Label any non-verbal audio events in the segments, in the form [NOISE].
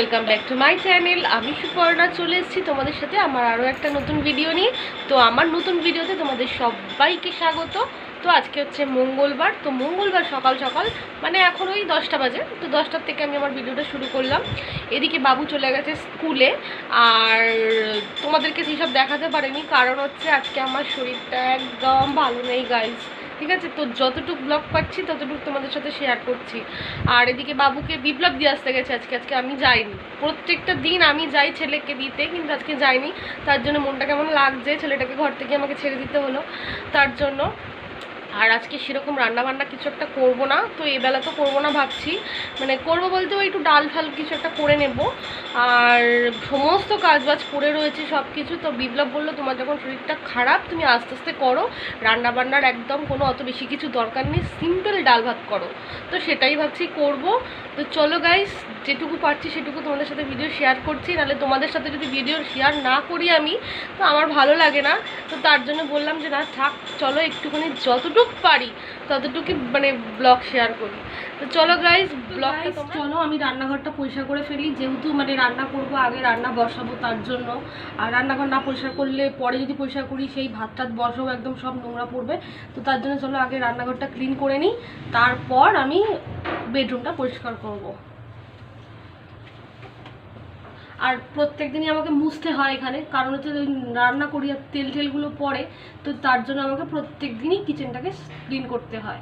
Welcome back to my channel আমি সুপর্ণা, চলে এসেছি তোমাদের সাথে আমার আরও একটা নতুন ভিডিও নিয়ে। তো আমার নতুন ভিডিওতে তোমাদের সবাইকে স্বাগত। তো আজকে হচ্ছে মঙ্গলবার। তো মঙ্গলবার সকাল সকাল মানে এখন ওই দশটা বাজে। তো দশটার থেকে আমি আমার ভিডিওটা শুরু করলাম। এদিকে বাবু চলে গেছে স্কুলে। আর তোমাদেরকে সেসব দেখাতে পারিনি। কারণ হচ্ছে আজকে আমার শরীরটা একদম ভালো নেই গাইজ ঠিক আছে? তো যতটুকু ব্লগ পাচ্ছি, ততটুকু তোমাদের সাথে শেয়ার করছি। আর এদিকে বাবুকে বিপ্লব দিয়ে আসতে গেছে আজকে। আজকে আমি যাইনি। প্রত্যেকটা দিন আমি যাই ছেলেকে দিতে, কিন্তু আজকে যাইনি। তার জন্য মনটা কেমন লাগছে? ছেলেটাকে ঘর থেকে আমাকে ছেড়ে দিতে হলো। তার জন্য আর আজকে সেরকম রান্না বান্না কিছু একটা করব না, তো এবেলা তো করব না ভাবছি। মানে করব বলতে ওই একটু ডাল ফাল কিছু একটা করে নেব। আর সমস্ত কাজ বাজ পড়ে রয়েছে সব কিছু তো বিপ্লব বলল, তোমার যখন শরীরটা খারাপ, তুমি আস্তে আস্তে করো। রান্না বান্নার একদম কোনো অত বেশি কিছু দরকার নেই, সিম্পল ডাল ভাত করো। তো সেটাই ভাবছি করব। তো চলো গাইস যেটুকু পারছি সেটুকু তোমাদের সাথে ভিডিও শেয়ার করছি। নাহলে তোমাদের সাথে যদি ভিডিও শেয়ার না করি আমি, তো আমার ভালো লাগে না। তো তার জন্য বললাম যে, না, থাক, চলো একটুখানি যতটুকু পারি ততটুকু মানে ব্লগ শেয়ার করি। তো চলো গাইজ ব্লগটা চলো আমি রান্নাঘরটা পরিষ্কার করে ফেলি। যেহেতু মানে রান্না করব আগে রান্না বসাবো তার জন্য। আর রান্নাঘর না পরিষ্কার করলে পরে যদি পরিষ্কার করি সেই ভাত টাত বসাবো একদম সব নোংরা পড়বে। তো তার জন্য চলো আগে রান্নাঘরটা ক্লিন করে নিই। তারপর আমি বেডরুমটা পরিষ্কার করব। আর প্রত্যেক দিনই আমাকে মুছতে হয় এখানে। কারণ হচ্ছে রান্না করি আর তেল টেলগুলো পড়ে, তো তার জন্য আমাকে প্রত্যেক দিনই কিচেনটাকে ক্লিন করতে হয়।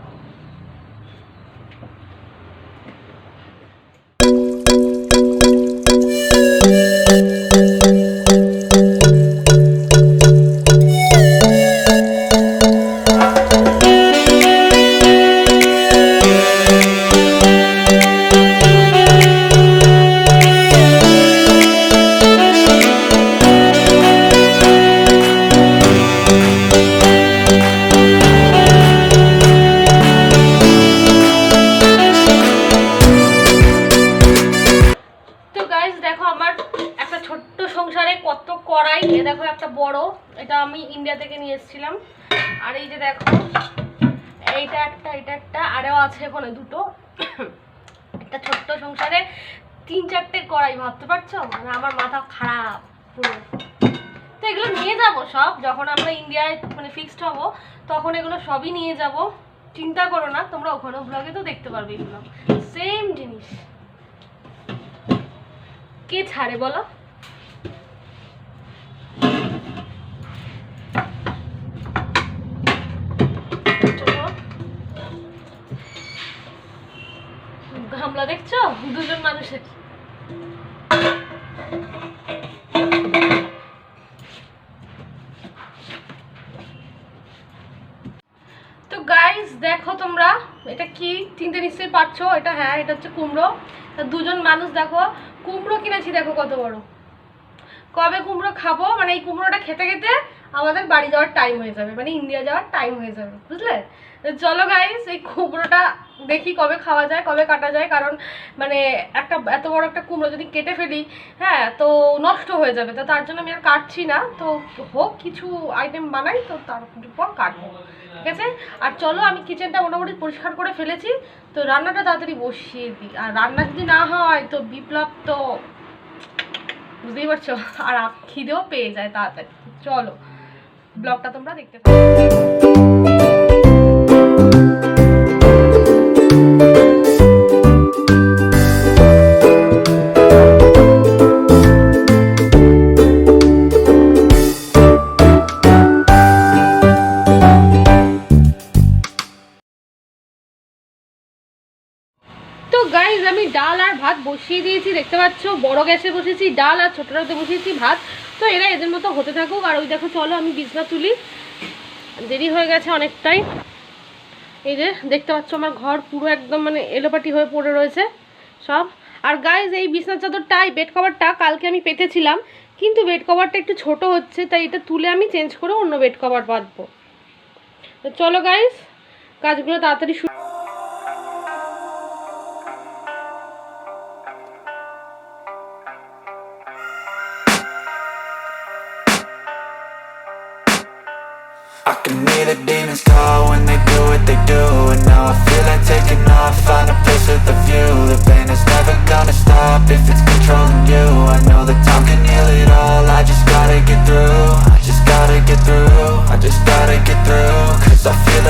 সংসারে কত কড়াই? এ দেখো একটা বড়, এটা আমি ইন্ডিয়া থেকে নিয়ে এসেছিলাম। আর এই যে দেখো, এইটা একটা, এটা একটা আরও আছে ওখানে দুটো। একটা ছোট্ট সংসারে তিন চারটে কড়াই, ভাবতে পারছ? মানে আমার মাথা খারাপ পুরো। তো এগুলো নিয়ে যাব সব, যখন আমরা ইন্ডিয়ায় মানে ফিক্সড হব, তখন এগুলো সবই নিয়ে যাব। চিন্তা করো না, তোমরা ওখানে ব্লগে তো দেখতে পারবে এগুলো। সেম জিনিস। কে ছাড়ে বলো? কি? চিনতে নিশ্চয়ই পারছ এটা হ্যাঁ এটা হচ্ছে কুমড়ো। দুজন মানুষ, দেখো, কুমড়ো কিনেছি, দেখো কত বড়। কবে কুমড়ো খাব? মানে এই কুমড়োটা খেতে খেতে আমাদের বাড়ি যাওয়ার টাইম হয়ে যাবে মানে ইন্ডিয়া যাওয়ার টাইম হয়ে যাবে, বুঝলে? চলো গাইস এই কুমড়োটা দেখি কবে খাওয়া যায়, কবে কাটা যায়। কারণ মানে একটা এত বড় একটা কুমড়ো যদি কেটে ফেলি হ্যাঁ তো নষ্ট হয়ে যাবে। তো তার জন্য আমি আর কাটছি না। তো হোক, কিছু আইটেম বানাই, তো তার পর কাটবো। ঠিক আছে? আর চলো, আমি কিচেনটা মোটামুটি পরিষ্কার করে ফেলেছি। তো রান্নাটা তাড়াতাড়ি বসিয়ে দিই। আর রান্না যদি না হয়, তো বিপ্লব তো বুঝতেই পারছ, আর খিদেও পেয়ে যায় তাড়াতাড়ি। চলো, ব্লগটা তোমরা দেখতে থাকো। গাইজ আমি ডাল আর ভাত বসিয়ে দিয়েছি, দেখতে পাচ্ছ? বড় গ্যাসে বসেছি, ডাল আর ছোটোটাতে বসিয়েছি, ভাত। তো এরা এদের মতো হতে থাকুক। আর ওই দেখো, চলো আমি বিছনা তুলি। দেরি হয়ে গেছে অনেকটাই। এই যে, দেখতে পাচ্ছ আমার ঘর পুরো একদম মানে এলোপাটি হয়ে পড়ে রয়েছে সব। আর গাইজ এই বিছনার চাদরটা এই বেড কভারটা কালকে আমি পেতেছিলাম। কিন্তু বেড কভারটা একটু ছোট হচ্ছে, তাই এটা তুলে আমি চেঞ্জ করে অন্য বেড কভার বাঁধবো। তো চলো গাইজ কাজগুলো তাড়াতাড়ি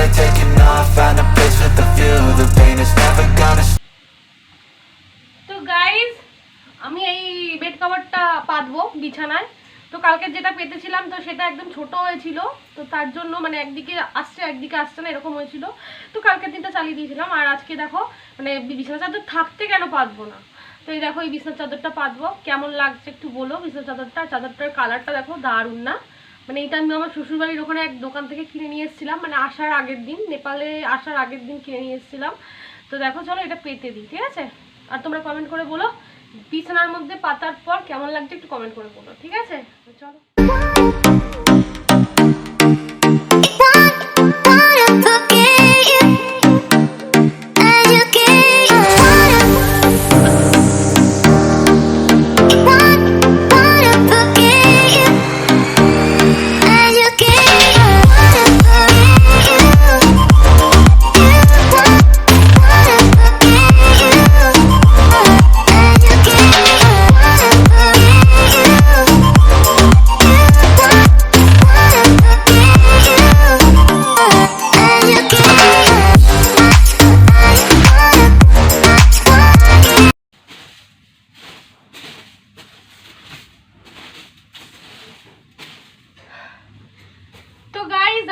start taking off. Find a place with a view. The pain is never gonna তো গাইজ আমি এই বেড কভারটা পাতবো বিছানায়। তো কালকে যেটা পেতেছিলাম, তো সেটা একদম ছোট হয়েছিল। তো তার জন্য মানে একদিকে আসছে একদিকে আসছে না, এরকম হয়েছিল। তো কালকের দিনটা চালিয়ে দিয়েছিলাম। আর আজকে দেখো মানে বিছানা চাদর থাকতে কেন পাতবো না? তো এই দেখো, এই বিছানা চাদরটা পাতবো। কেমন লাগছে একটু বলো। বিছানা চাদরটা, চাদরটার কালারটা দেখো, দারুণ না? মানে এটা আমি আমার শ্বশুরবাড়ির ওখানে এক দোকান থেকে কিনে নিয়ে এসেছিলাম। মানে আসার আগের দিন, নেপালে আসার আগের দিন কিনে নিয়ে এসেছিলাম। তো দেখো, চলো এটা পেতে দিই, ঠিক আছে? আর তোমরা কমেন্ট করে বলো, বিছানার মধ্যে পাতার পর কেমন লাগছে একটু কমেন্ট করে বলো, ঠিক আছে? চলো।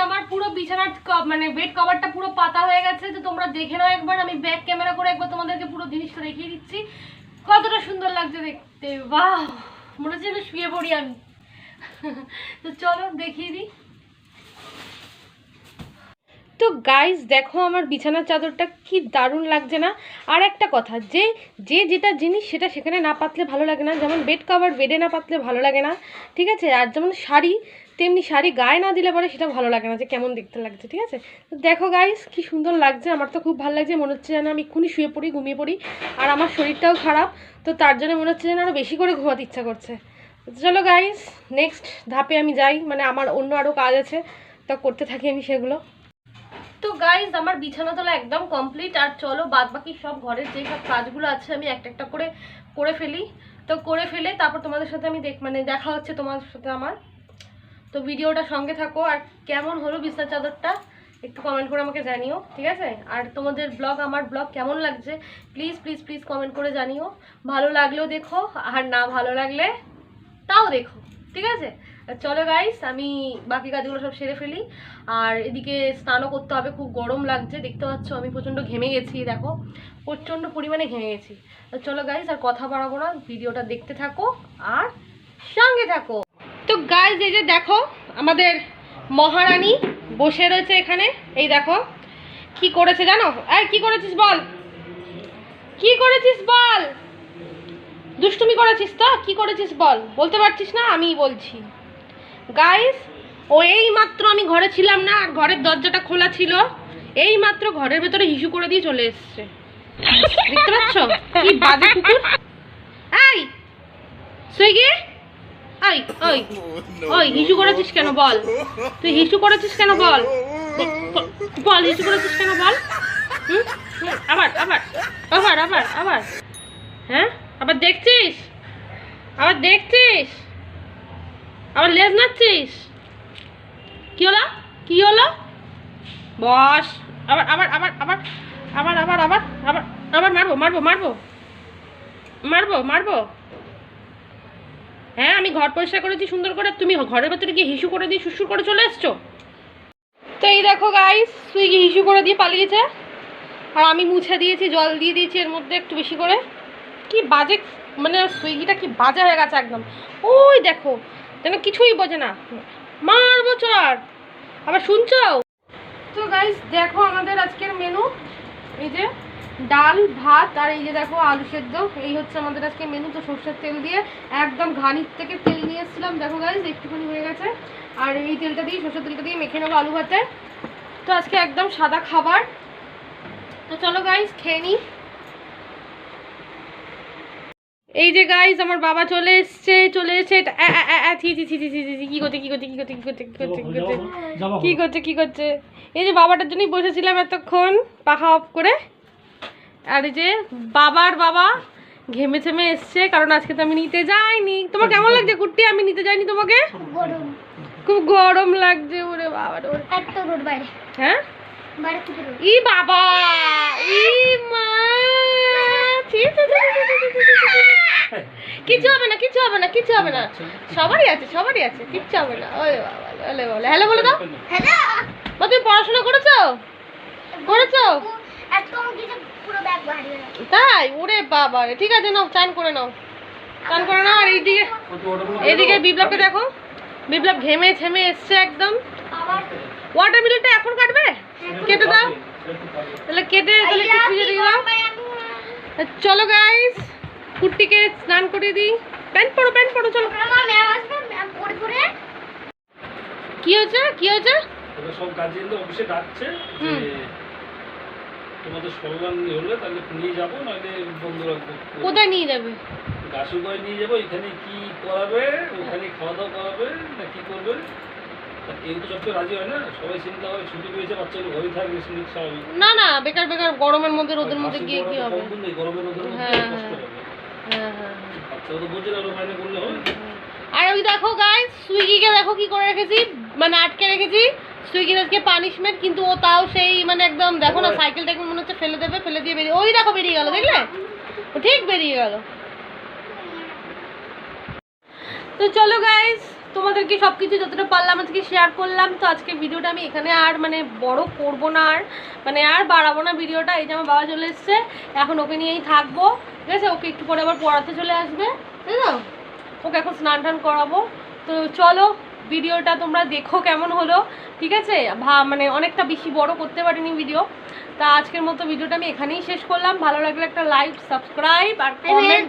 আমার পুরো বিছানার মানে বেড কভারটা পুরো পাতা হয়ে গেছে, তো তোমরা দেখে নাও একবার। আমি ব্যাক ক্যামেরা করে একবার তোমাদেরকে পুরো জিনিসটা দেখিয়ে দিচ্ছি। কতটা সুন্দর লাগছে দেখতে। বাহ! মনে হচ্ছে শুয়ে পড়ি আমি। [LAUGHS] তো চলো দেখিয়ে দিই। তো গাইস দেখো আমার বিছানার চাদরটা কি দারুণ লাগছে না? আর একটা কথা, যে যে যেটা জিনিস সেটা সেখানে না পাতলে ভালো লাগে না। যেমন বেড কভার বেডে না পাতলে ভালো লাগে না, ঠিক আছে? আর যেমন শাড়ি, তেমনি শাড়ি গায়ে না দিলে পরে সেটা ভালো লাগে না, যে কেমন দেখতে লাগছে, ঠিক আছে? তো দেখো গাইস কি সুন্দর লাগছে, আমার তো খুব ভালো লাগছে, মনে হচ্ছে যেন আমি এক্ষুনি শুয়ে পড়ি, ঘুমিয়ে পড়ি, আর আমার শরীরটাও খারাপ, তো তার জন্য মনে হচ্ছে যেন আরও বেশি করে ঘুমাতে ইচ্ছা করছে। চলো গাইস নেক্সট ধাপে আমি যাই মানে আমার অন্য আরও কাজ আছে, তা করতে থাকি আমি সেগুলো। তো গাইজ আমার বিছানা তোলা একদম কমপ্লিট আর চলো বাদ বাকি সব ঘরের যে সব কাজগুলো আছে, আমি একটা একটা করে করে ফেলি। তো করে ফেলে তারপর তোমাদের সাথে আমি দেখ মানে দেখা হচ্ছে তোমার সাথে আমার। তো ভিডিওটা সঙ্গে থাকো, আর কেমন হলো বিছানা চাদরটা, একটু কমেন্ট করে আমাকে জানিও, ঠিক আছে? আর তোমাদের ব্লগ আমার ব্লগ কেমন লাগছে প্লিজ প্লিজ প্লিজ কমেন্ট করে জানিও। ভালো লাগলেও দেখো, আর না ভালো লাগলে তাও দেখো, ঠিক আছে? চলো গাইস আমি বাকি কাজগুলো সব সেরে ফেলি। আর এদিকে স্নানও করতে হবে, খুব গরম লাগছে। দেখতে পাচ্ছ আমি প্রচণ্ড ঘেমে গেছি, দেখো। প্রচণ্ড পরিমাণে ঘেমে গেছি। চলো গাইস আর কথা বাড়াবো না, ভিডিওটা দেখতে থাকো আর সঙ্গে থাকো। তো গাইস এই যে দেখো, আমাদের মহারানী বসে রয়েছে এখানে। এই দেখো, কি করেছে জানো? আর কি করেছিস বল? কি করেছিস বল? দুষ্টুমি করেছিস তো? কি করেছিস বল? বলতে পারছিস না, আমিই বলছি। গাইস ও এই মাত্র আমি ঘরে ছিলাম না, আর ঘরের দরজাটা খোলা ছিল। এই মাত্র ঘরের ভেতরে হিসু করে দিয়ে চলে এসছে। দেখতে পাচ্ছ? কি বাজে কুকুর? এই, সুইগি? ওই ওই ওই হিসু করেছিস কেন বল? তুই হিসু করেছিস কেন বল? বল, হিসু করেছিস কেন বল? হুম, আবার আবার আবার আবার আবার। হ্যাঁ? আবার দেখছিস? আবার দেখছিস? আবার লেজ নাচ্ছিস কি হলো? কি হলো? বস, আবার আবার আবার আবার আবার আবার আবার আবার আবার মারবো মারবো মারবো মারবো মারবো। হ্যাঁ আমি ঘর পরিষ্কার করেছি সুন্দর করে, তুমি ঘরের ভেতরে গিয়ে হিসু করে দিয়ে সুসুর করে চলে এসছো? তো এই দেখো গাইস সুইগি হিসু করে দিয়ে পালিয়েছে। আর আমি মুছে দিয়েছি, জল দিয়ে দিয়েছি এর মধ্যে একটু বেশি করে। কি বাজে মানে সুইগিটা কি বাজে হয়ে গেছে একদম। ওই দেখো যেন কিছুই বোঝে না। মারবো চর। আবার শুনছো? তো গাইস দেখো আমাদের আজকের মেনু এই যে ডাল, ভাত, আর এই যে দেখো আলু সেদ্ধ। এই হচ্ছে আমাদের আজকে মেনু তো সর্ষের তেল দিয়ে একদম ঘানির থেকে তেল নিয়ে এসেছিলাম। দেখো গাইস একটুখানি হয়ে গেছে। আর এই তেলটা দিয়ে, সর্ষের তেলটা দিয়ে মেখে নেব আলু ভাতে। তো আজকে একদম সাদা খাবার। তো চলো গাইস খেয়ে নিই এই যে গাইস আমার বাবা চলে এসছে চলে এসছে ছি ছি ছি, ছি, ছি, কি করছে কি করছে কি করছে কি করছে কি করছে কি করছে কি করছে কি করছে এই যে বাবাটার জন্যই বসেছিলাম এতক্ষণ পাখা অফ করে আর এই যে বাবার বাবা ঘেমে থেমে এসছে কারণ আজকে তো আমি নিতে যাইনি তোমার কেমন লাগছে কুর্তি আমি নিতে যাইনি তোমাকে খুব গরম লাগছে ওরে বাবা হ্যাঁ। ই বাবা ই মা কিছু হবে না কিছু হবে না কিছু হবে না। সবারই আছে সবারই আছে কিচ্ছু হবে না। ওই বলে বলে। হ্যালো বলে দাও। বা তুমি পড়াশোনা করেছ? করেছ? তাই? ওরে বাবা রে। ঠিক আছে নাও চান করে নাও। চান করে নাও আর এইদিকে এইদিকে বিপ্লবকে দেখো। বিপ্লব ঘেমে ঝেমে এসছে একদম। ওয়াটার ওয়াটারমেলনটা এখন কাটবে? কেটে দাও। তাহলে কেটে তাহলে একটু ফ্রিজে দিয়ে চলো গাইস কুট্টিকে স্নান করে দিই। প্যান্ট পরো প্যান্ট পরো চলো। আমার ম্যাম ম্যাম পড়ে পড়ে কি হয়েছে? কি হয়েছে? সব গার্জিয়ানদের অফিসে ডাকছে যে তোমাদের সম্মান নিয়ে হলে তাহলে নিয়ে যাব নাহলে বন্ধ রাখব। কোথায় নিয়ে যাবে? গাছুগয় নিয়ে যাব এখানে কি করাবে ওখানে খাওয়া দাওয়া করাবে না কি করবে? তা কেউ তো সবচেয়ে রাজি হয় না সবাই চিন্তা করে ছুটি পেয়েছে বাচ্চাগুলো ঘরে থাকবে স্বাভাবিক। না না বেকার বেকার গরমের মধ্যে রোদের মধ্যে গিয়ে কি হবে? গরমের রোদের মধ্যে হ্যাঁ, কষ্ট হ্যাঁ। হবে। হবে। আর ওই দেখো গাইস সুইগিকে দেখো কি করে রেখেছি মানে আটকে রেখেছি। সুইগির আজকে পানিশমেন্ট কিন্তু ও তাও সেই মানে একদম দেখো না সাইকেলটাকে মনে হচ্ছে ফেলে দেবে ফেলে দিয়ে বেরিয়ে ওই দেখো বেরিয়ে গেল দেখলে? ও ঠিক বেরিয়ে গেল। তো চলো গাইস তোমাদেরকে সব কিছু যতটা পারলাম আজকে শেয়ার করলাম। তো আজকে ভিডিওটা আমি এখানে আর মানে বড় করব না আর মানে আর বাড়াবো না ভিডিওটা। এই যে আমার বাবা চলে এসছে এখন ওকে নিয়েই থাকব। ঠিক আছে? ওকে একটু পরে আবার পড়াতে চলে আসবে তাই না ওকে এখন স্নান টান করাবো। তো চলো ভিডিওটা তোমরা দেখো কেমন হলো ঠিক আছে? ভা মানে অনেকটা বেশি বড় করতে পারিনি ভিডিও। তা আজকের মতো ভিডিওটা আমি এখানেই শেষ করলাম। ভালো লাগলে একটা লাইক সাবস্ক্রাইব আর কমেন্ট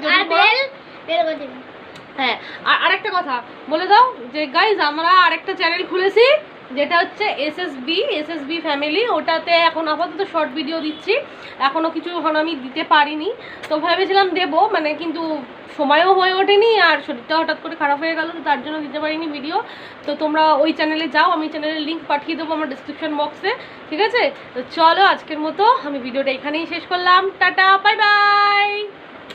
হ্যাঁ আর আরেকটা কথা বলে দাও যে গাইজ আমরা আরেকটা চ্যানেল খুলেছি। যেটা হচ্ছে এসএসবি এসএসবি ফ্যামিলি ওটাতে এখন আপাতত শর্ট ভিডিও দিচ্ছি। এখনও কিছু এখন আমি দিতে পারিনি। তো ভেবেছিলাম দেবো মানে কিন্তু সময়ও হয়ে ওঠেনি আর শরীরটা হঠাৎ করে খারাপ হয়ে গেল, তো তার জন্য দিতে পারিনি ভিডিও তো তোমরা ওই চ্যানেলে যাও, আমি চ্যানেলের লিঙ্ক পাঠিয়ে দেবো আমার ডিসক্রিপশন বক্সে ঠিক আছে? তো চলো আজকের মতো, আমি ভিডিওটা এখানেই শেষ করলাম। Tata bye bye